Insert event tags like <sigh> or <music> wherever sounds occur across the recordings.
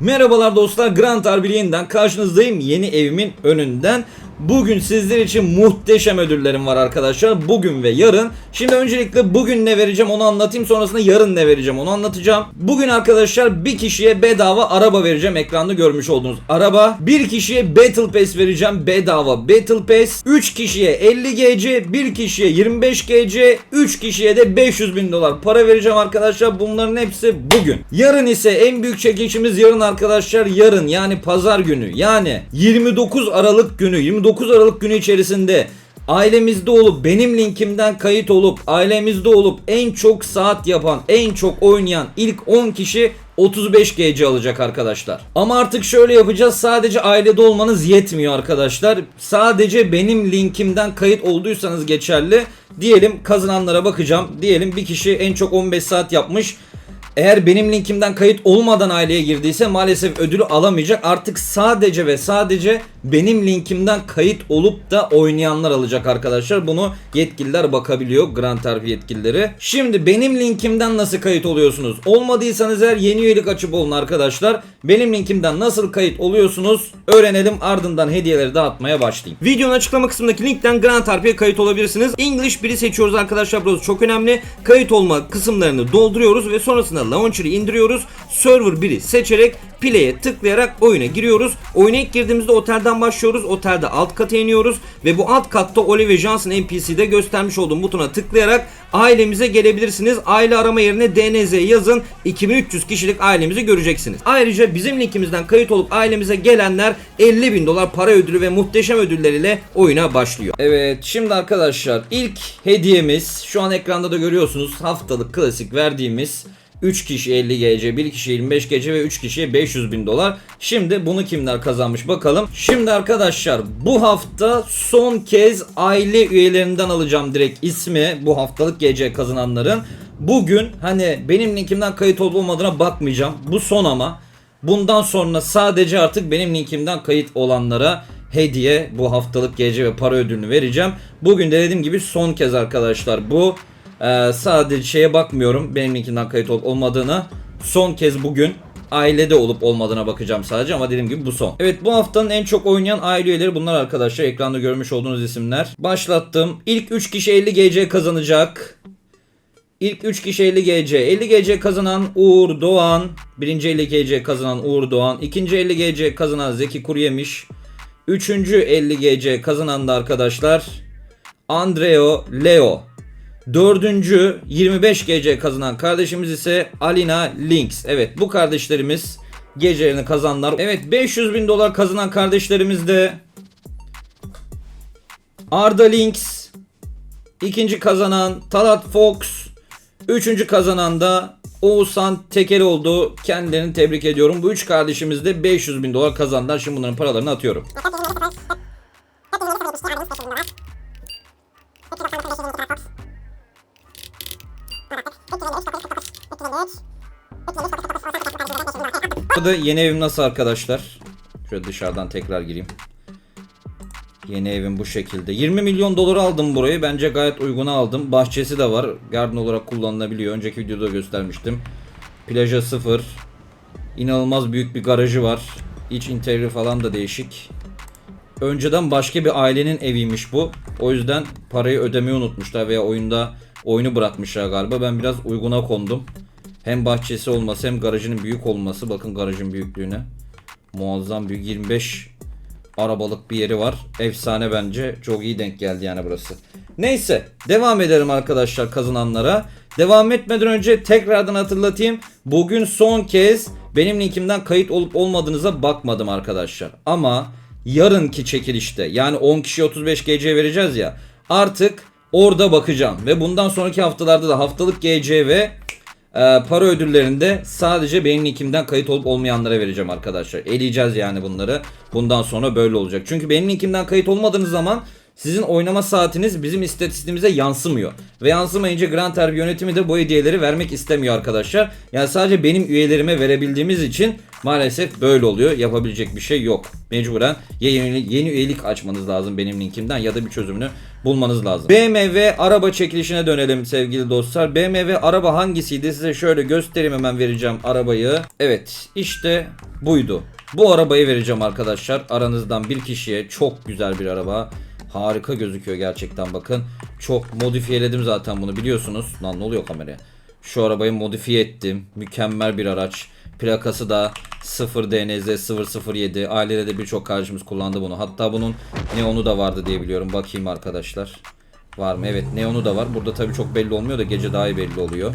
Merhabalar dostlar Grand Harbi'yle yeniden karşınızdayım yeni evimin önünden. Bugün sizler için muhteşem ödüllerim var arkadaşlar. Bugün ve yarın. Şimdi öncelikle bugün ne vereceğim onu anlatayım. Sonrasında yarın ne vereceğim onu anlatacağım. Bugün arkadaşlar bir kişiye bedava araba vereceğim. Ekranda görmüş olduğunuz araba. Bir kişiye Battle Pass vereceğim. Bedava Battle Pass. 3 kişiye 50 GC. Bir kişiye 25 GC. 3 kişiye de 500 bin dolar para vereceğim arkadaşlar. Bunların hepsi bugün. Yarın ise en büyük çekilişimiz yarın arkadaşlar. Yarın yani pazar günü. Yani 29 Aralık günü. 29 Aralık günü içerisinde ailemizde olup benim linkimden kayıt olup ailemizde olup en çok saat yapan, en çok oynayan ilk 10 kişi 35 GC alacak arkadaşlar. Ama artık şöyle yapacağız. Sadece ailede olmanız yetmiyor arkadaşlar. Sadece benim linkimden kayıt olduysanız geçerli. Diyelim kazananlara bakacağım. Diyelim bir kişi en çok 15 saat yapmış. Eğer benim linkimden kayıt olmadan aileye girdiyse maalesef ödülü alamayacak. Artık sadece ve sadece benim linkimden kayıt olup da oynayanlar alacak arkadaşlar. Bunu yetkililer bakabiliyor. Grand Harbi yetkilileri. Şimdi benim linkimden nasıl kayıt oluyorsunuz? Olmadıysanız eğer yeni üyelik açıp olun arkadaşlar. Benim linkimden nasıl kayıt oluyorsunuz? Öğrenelim ardından hediyeleri dağıtmaya başlayayım. Videonun açıklama kısmındaki linkten Grand Harpi'ye kayıt olabilirsiniz. English 1'i seçiyoruz arkadaşlar. Burası çok önemli. Kayıt olma kısımlarını dolduruyoruz ve sonrasında launcher'ı indiriyoruz. Server 1'i seçerek play'e tıklayarak oyuna giriyoruz. Oyuna ilk girdiğimizde otelden başlıyoruz. Otelde alt kata iniyoruz ve bu alt katta Oliver Johnson NPC'de göstermiş olduğum butona tıklayarak ailemize gelebilirsiniz. Aile arama yerine DNZ yazın. 2300 kişilik ailemizi göreceksiniz. Ayrıca bizim linkimizden kayıt olup ailemize gelenler 50 bin dolar para ödülü ve muhteşem ödülleriyle oyuna başlıyor. Evet şimdi arkadaşlar ilk hediyemiz şu an ekranda da görüyorsunuz haftalık klasik verdiğimiz 3 kişi 50 GC, 1 kişi 25 GC ve 3 kişiye 500 bin dolar. Şimdi bunu kimler kazanmış bakalım. Şimdi arkadaşlar bu hafta son kez aile üyelerinden alacağım direkt ismi bu haftalık GC kazananların. Bugün hani benim linkimden kayıt olup olmadığına bakmayacağım. Bu son ama. Bundan sonra sadece artık benim linkimden kayıt olanlara hediye bu haftalık GC ve para ödülünü vereceğim. Bugün de dediğim gibi son kez arkadaşlar bu. Ee, sadece şeye bakmıyorum benim linkimden kayıt olup olmadığına. Son kez bugün ailede olup olmadığına bakacağım sadece ama dediğim gibi bu son. Evet bu haftanın en çok oynayan aile üyeleri bunlar arkadaşlar. Ekranda görmüş olduğunuz isimler. Başlattım. İlk 3 kişi 50 GC kazanacak. İlk 3 kişi 50 GC. 50 GC kazanan Uğur Doğan. Birinci 50 GC kazanan Uğur Doğan. İkinci 50 GC kazanan Zeki Kuruyemiş. Üçüncü 50 GC kazanan da arkadaşlar Andreo Leo. Dördüncü 25 GC kazanan kardeşimiz ise Alina Links. Evet bu kardeşlerimiz gecelerini kazanlar. Evet 500 bin dolar kazanan kardeşlerimiz de Arda Links. İkinci kazanan Talat Fox. Üçüncü kazanan da Oğuzhan Tekel oldu. Kendilerini tebrik ediyorum. Bu üç kardeşimiz de 500 bin dolar kazandılar. Şimdi bunların paralarını atıyorum. Burada yeni evim nasıl arkadaşlar? Şöyle dışarıdan tekrar gireyim. Yeni evim bu şekilde. 20 milyon dolar aldım burayı. Bence gayet uyguna aldım. Bahçesi de var. Garden olarak kullanılabiliyor. Önceki videoda göstermiştim. Plaja sıfır. İnanılmaz büyük bir garajı var. İç interior falan da değişik. Önceden başka bir ailenin eviymiş bu. O yüzden parayı ödemeyi unutmuşlar veya oyunda oyunu bırakmışlar galiba. Ben biraz uyguna kondum. Hem bahçesi olması hem garajının büyük olması. Bakın garajın büyüklüğüne. Muazzam büyük 25 arabalık bir yeri var. Efsane bence. Çok iyi denk geldi yani burası. Neyse devam edelim arkadaşlar kazananlara. Devam etmeden önce tekrardan hatırlatayım. Bugün son kez benim linkimden kayıt olup olmadığınıza bakmadım arkadaşlar. Ama yarınki çekilişte yani 10 kişi 35 GC vereceğiz ya. Artık orada bakacağım. Ve bundan sonraki haftalarda da haftalık GC ve para ödüllerinde sadece benim linkimden kayıt olup olmayanlara vereceğim arkadaşlar. Eleyeceğiz yani bunları. Bundan sonra böyle olacak. Çünkü benim linkimden kayıt olmadığınız zaman sizin oynama saatiniz bizim istatistiğimize yansımıyor. Ve yansımayınca Grand Terbi yönetimi de bu hediyeleri vermek istemiyor arkadaşlar. Yani sadece benim üyelerime verebildiğimiz için Maalesef böyle oluyor. Yapabilecek bir şey yok. Mecburen ya yeni, yeni üyelik açmanız lazım benim linkimden ya da bir çözümünü bulmanız lazım. BMW araba çekilişine dönelim sevgili dostlar. BMW araba hangisiydi? Size şöyle göstereyim hemen vereceğim arabayı. Evet işte buydu. Bu arabayı vereceğim arkadaşlar. Aranızdan bir kişiye çok güzel bir araba. Harika gözüküyor gerçekten bakın. Çok modifiyeledim zaten bunu biliyorsunuz. Lan ne oluyor kameraya? Şu arabayı modifiye ettim. Mükemmel bir araç. Plakası da 0 DNZ 007. Ailede de birçok kardeşimiz kullandı bunu. Hatta bunun neonu da vardı diye biliyorum. Bakayım arkadaşlar. Var mı? Evet neonu da var. Burada tabii çok belli olmuyor da gece daha iyi belli oluyor.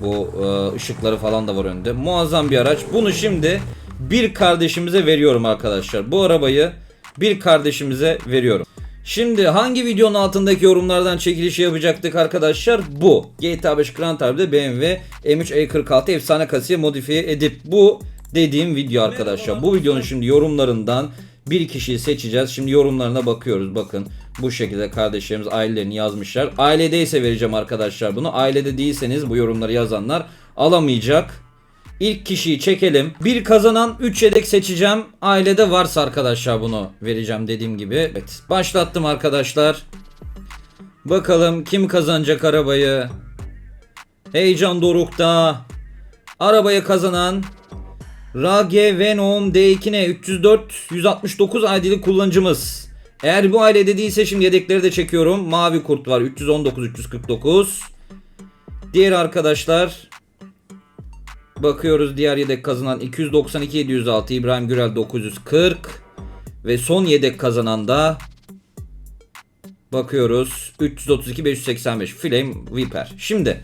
Bu e, ışıkları falan da var önde. Muazzam bir araç. Bunu şimdi bir kardeşimize veriyorum arkadaşlar. Bu arabayı bir kardeşimize veriyorum. Şimdi hangi videonun altındaki yorumlardan çekilişi yapacaktık arkadaşlar? Bu. GTA 5 Grand Turismo'da BMW M3 E46 efsane kasiye modifiye edip bu dediğim video arkadaşlar. Bu videonun şimdi yorumlarından bir kişiyi seçeceğiz. Şimdi yorumlarına bakıyoruz. Bakın bu şekilde kardeşlerimiz ailelerini yazmışlar. Ailedeyse vereceğim arkadaşlar bunu. Ailede değilseniz bu yorumları yazanlar alamayacak. İlk kişiyi çekelim. Bir kazanan 3 yedek seçeceğim. Ailede varsa arkadaşlar bunu vereceğim dediğim gibi. Evet başlattım arkadaşlar. Bakalım kim kazanacak arabayı. Heyecan dorukta. Arabayı kazanan Rage Venom D2N 304 169 ID'li kullanıcımız. Eğer bu ailede değilse şimdi yedekleri de çekiyorum. Mavi kurt var 319 349. Diğer arkadaşlar Bakıyoruz diğer yedek kazanan 292 706 İbrahim Gürel 940 ve son yedek kazanan da bakıyoruz 332 585 Flame Viper. Şimdi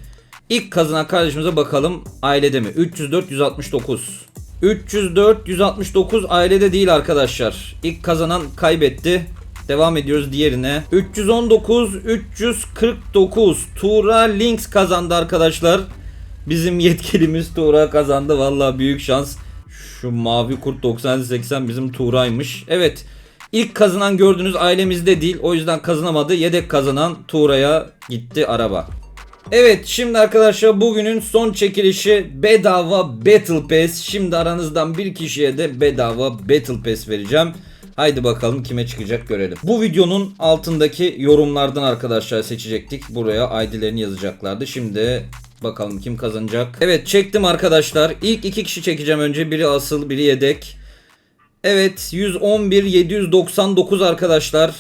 ilk kazanan kardeşimize bakalım ailede mi? 304 169. 304 169 ailede değil arkadaşlar. İlk kazanan kaybetti. Devam ediyoruz diğerine. 319 349 Tura Links kazandı arkadaşlar. Bizim yetkilimiz Tuğra kazandı. Vallahi büyük şans. Şu mavi kurt 9080 bizim Tuğra'ymış. Evet. İlk kazanan gördüğünüz ailemizde değil. O yüzden kazanamadı. Yedek kazanan Tuğra'ya gitti araba. Evet şimdi arkadaşlar bugünün son çekilişi bedava Battle Pass. Şimdi aranızdan bir kişiye de bedava Battle Pass vereceğim. Haydi bakalım kime çıkacak görelim. Bu videonun altındaki yorumlardan arkadaşlar seçecektik. Buraya ID'lerini yazacaklardı. Şimdi bakalım kim kazanacak. Evet çektim arkadaşlar. İlk iki kişi çekeceğim önce. Biri asıl biri yedek. Evet 111 799 arkadaşlar.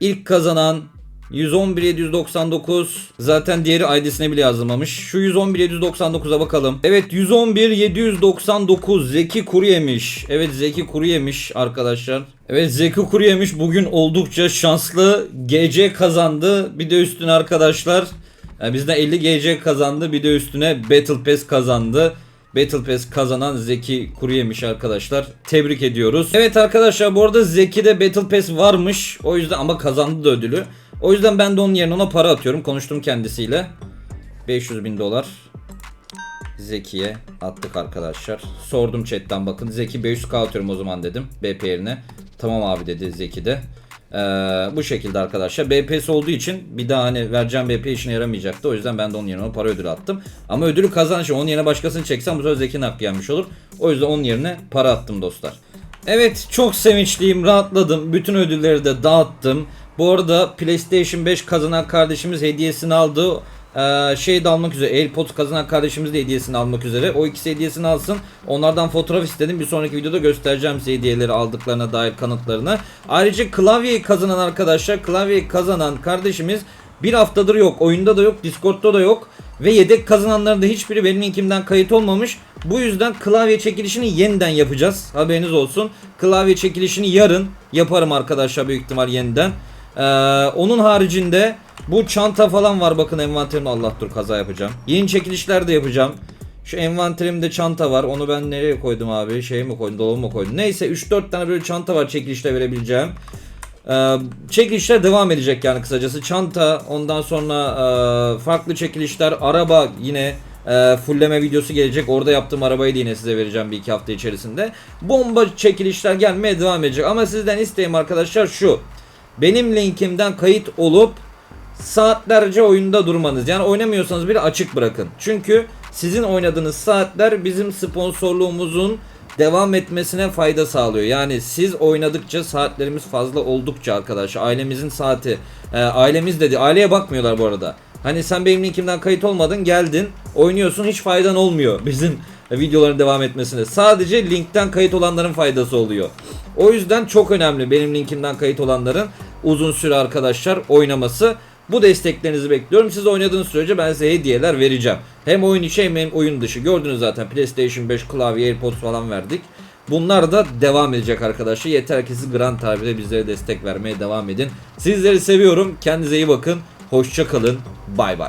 İlk kazanan 111 799 zaten diğeri ID'sine bile yazılmamış. Şu 111 799'a bakalım. Evet 111 799 Zeki Kuru yemiş. Evet Zeki Kuru yemiş arkadaşlar. Evet Zeki Kuru yemiş bugün oldukça şanslı. GC kazandı. Bir de üstüne arkadaşlar yani bizden 50 GC kazandı. Bir de üstüne Battle Pass kazandı. Battle Pass kazanan Zeki Kuru yemiş arkadaşlar. Tebrik ediyoruz. Evet arkadaşlar bu arada Zeki'de Battle Pass varmış. O yüzden ama kazandı da ödülü. O yüzden ben de onun yerine ona para atıyorum. Konuştum kendisiyle. 500 bin dolar. Zeki'ye attık arkadaşlar. Sordum chatten bakın. Zeki 500k atıyorum o zaman dedim. BP yerine. Tamam abi dedi Zeki de. Ee, bu şekilde arkadaşlar. BPS olduğu için bir daha hani vereceğim BP işine yaramayacaktı. O yüzden ben de onun yerine para ödülü attım. Ama ödülü kazanışı onun yerine başkasını çeksem bu sefer Zeki'nin hakkı yenmiş olur. O yüzden onun yerine para attım dostlar. Evet çok sevinçliyim rahatladım. Bütün ödülleri de dağıttım. Bu arada PlayStation 5 kazanan kardeşimiz hediyesini aldı. Ee, şey de almak üzere AirPods kazanan kardeşimiz de hediyesini almak üzere. O ikisi hediyesini alsın. Onlardan fotoğraf istedim. Bir sonraki videoda göstereceğim size hediyeleri aldıklarına dair kanıtlarını. Ayrıca klavyeyi kazanan arkadaşlar, klavyeyi kazanan kardeşimiz bir haftadır yok. Oyunda da yok, Discord'da da yok. Ve yedek kazananların da hiçbiri benim linkimden kayıt olmamış. Bu yüzden klavye çekilişini yeniden yapacağız. Haberiniz olsun. Klavye çekilişini yarın yaparım arkadaşlar büyük ihtimal yeniden. Ee, onun haricinde bu çanta falan var bakın envanterimde Allah dur kaza yapacağım. Yeni çekilişler de yapacağım. Şu envanterimde çanta var. Onu ben nereye koydum abi? Şey mi koydum? Dolabı mı koydum? Neyse 3-4 tane böyle çanta var çekilişte verebileceğim. Ee, çekilişler devam edecek yani kısacası. Çanta ondan sonra e, farklı çekilişler. Araba yine e, fulleme videosu gelecek. Orada yaptığım arabayı da yine size vereceğim bir iki hafta içerisinde. Bomba çekilişler gelmeye devam edecek. Ama sizden isteğim arkadaşlar şu. Benim linkimden kayıt olup saatlerce oyunda durmanız. Yani oynamıyorsanız bile açık bırakın. Çünkü sizin oynadığınız saatler bizim sponsorluğumuzun devam etmesine fayda sağlıyor. Yani siz oynadıkça saatlerimiz fazla oldukça arkadaşlar ailemizin saati e, ailemiz dedi aileye bakmıyorlar bu arada. Hani sen benim linkimden kayıt olmadın geldin oynuyorsun hiç faydan olmuyor <laughs> bizim videoların devam etmesine. Sadece linkten kayıt olanların faydası oluyor. O yüzden çok önemli benim linkimden kayıt olanların uzun süre arkadaşlar oynaması. Bu desteklerinizi bekliyorum. Siz oynadığınız sürece ben size hediyeler vereceğim. Hem oyun içi hem oyun dışı. Gördünüz zaten PlayStation 5 klavye, AirPods falan verdik. Bunlar da devam edecek arkadaşlar. Yeter ki siz Grand Tabir'e bizlere destek vermeye devam edin. Sizleri seviyorum. Kendinize iyi bakın. Hoşça kalın. Bay bay.